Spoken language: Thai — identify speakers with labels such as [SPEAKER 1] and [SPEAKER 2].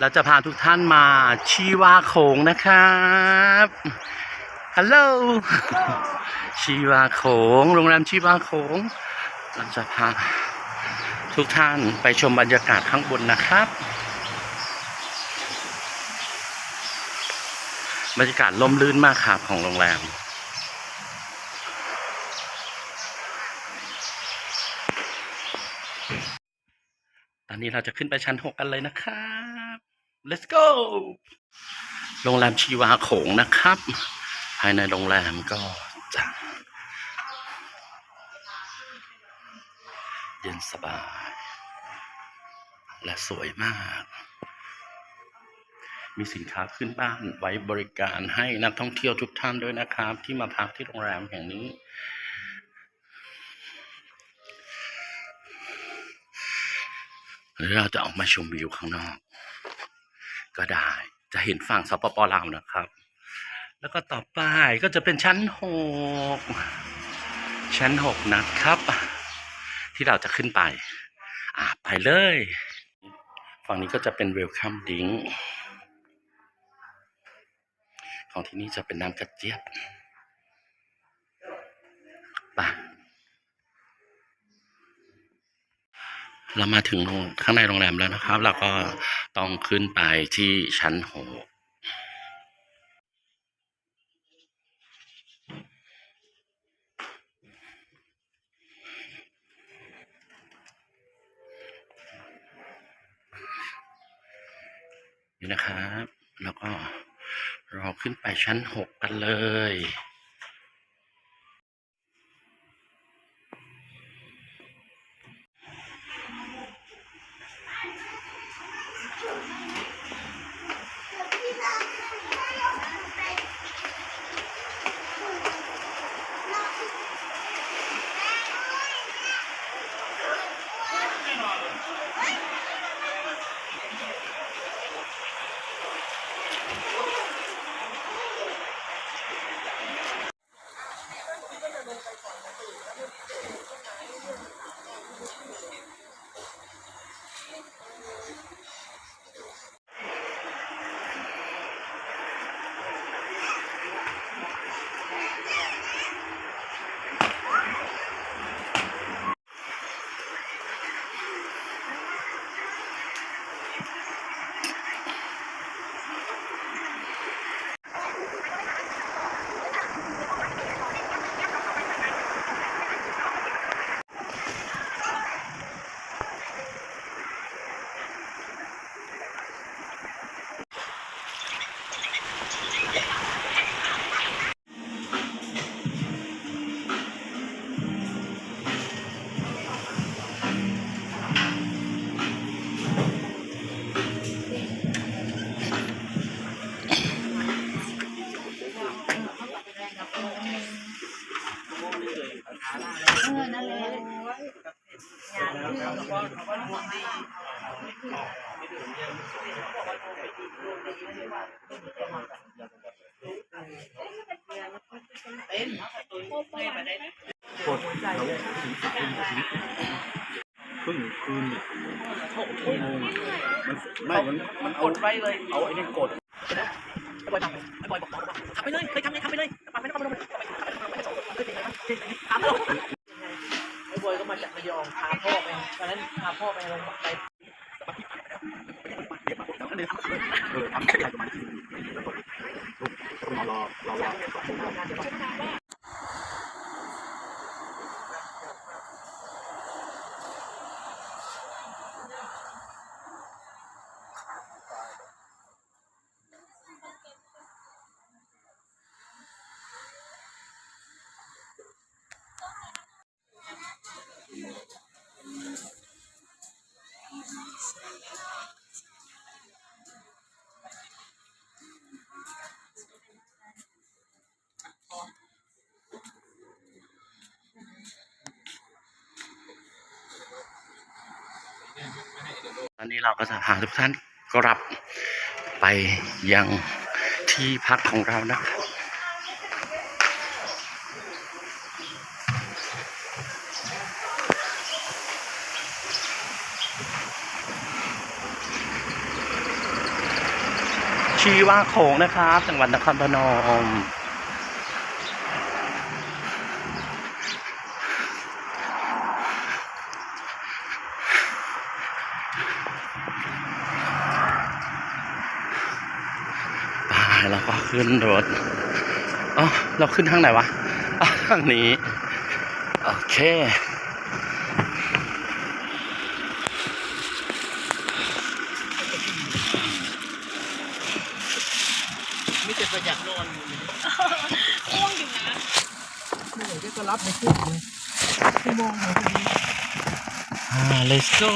[SPEAKER 1] เราจะพาทุกท่านมาชีวาโขงนะครับฮัลโหลชีวาโขงโรงแรมชีวาโขงเราจะพาทุกท่านไปชมบรรยากาศข้างบนนะครับ บรรยากาศล่มลื่นมากครับของโรงแรมตอนนี้เราจะขึ้นไปชั้นหกกันเลยนะครับ let's go โรงแรมชีวาโขงนะครับ ภายในโรงแรมก็จะเย็นสบาย และสวยมาก มีสินค้าขึ้นบ้านไว้บริการให้นักท่องเที่ยวทุกท่านด้วยนะครับ ที่มาพักที่โรงแรมแห่งนี้หรือเราจะออกมาชมวิวข้างนอก ก็ได้ จะเห็นฝั่งสปปลาวนะครับ แล้วก็ต่อไปก็จะเป็นชั้นหกชั้นหกนะครับ ที่เราจะขึ้นไป อะไปเลย ฝั่งนี้ก็จะเป็นเวลคัมดิงของที่นี่จะเป็นน้ำกระเจี๊ยบไป เรามาถึงโรงข้างในโรงแรมแล้วนะครับ เราก็ต้องขึ้นไปที่ชั้นหกนี่นะครับ แล้วก็รอขึ้นไปชั้นหกกันเลย
[SPEAKER 2] เพิ่งคืนเนี่ยหกโมงมันไม่มันมันเอา
[SPEAKER 3] กดไว้เลย
[SPEAKER 2] เอาไอ้นี่กด
[SPEAKER 3] ไอ้บอยทำไอ้บอยบอกขับไปเลยเคยทำไงขับไปเลยขับไปแล้วขับไปเลยขับไปเลยไอ้บอยก็มาจากระยองพาพ่อไปตอนนั้นพาพ่อไปลงไป
[SPEAKER 2] เออทำอะไรประมาณที่ต้องรอรอรอ
[SPEAKER 1] ตอนนี้เราก็จะพาทุกท่านกลับไปยังที่พักของเรานะครับชีว่าโขงนะครับ จังหวัดนครพนม ไปแล้วก็ขึ้นรถอ๋อเราขึ้นทางไหนวะอ๋อทางนี้ โอเค
[SPEAKER 3] มีแต่ประหยัดนอนอยู่เลย
[SPEAKER 4] อ้วงอยู่นะ
[SPEAKER 3] ไม่อยากจะรับในคุกเลยชั่วโมงไหนพอดี
[SPEAKER 1] อ่า let's go